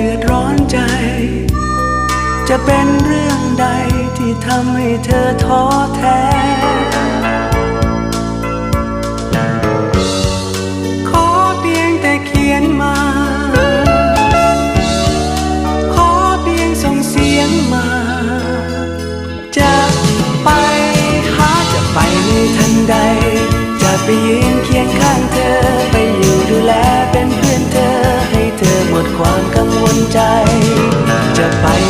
เดือดร้อนใจ จะเป็นเรื่องใดที่ทำให้เธอท้อแท้ ขอเพียงแต่เขียนมา ขอเพียงส่งเสียงมา จะไปหาจะไปในทันใด จะไปยื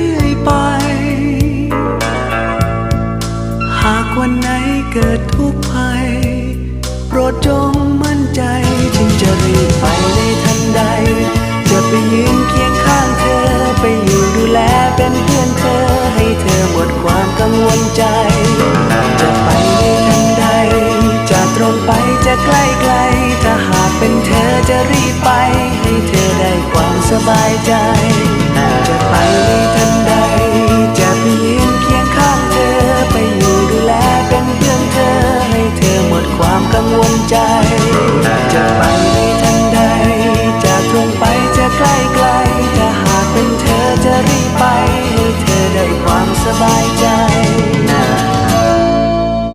อ วันไหนเกิดทุกข์ภัย โปรดจงมั่นใจจึงจะรีบไปในทันใด จะไปยืนเคียงข้างเธอ ไปอยู่ดูแลเป็นเพื่อนเธอ ให้เธอหมดความกังวลใจ จะไปในทันใด จะตรงไปจะใกล้ไกล ถ้าหากเป็นเธอจะรีบไป ให้เธอได้ความสบายใจ ใจ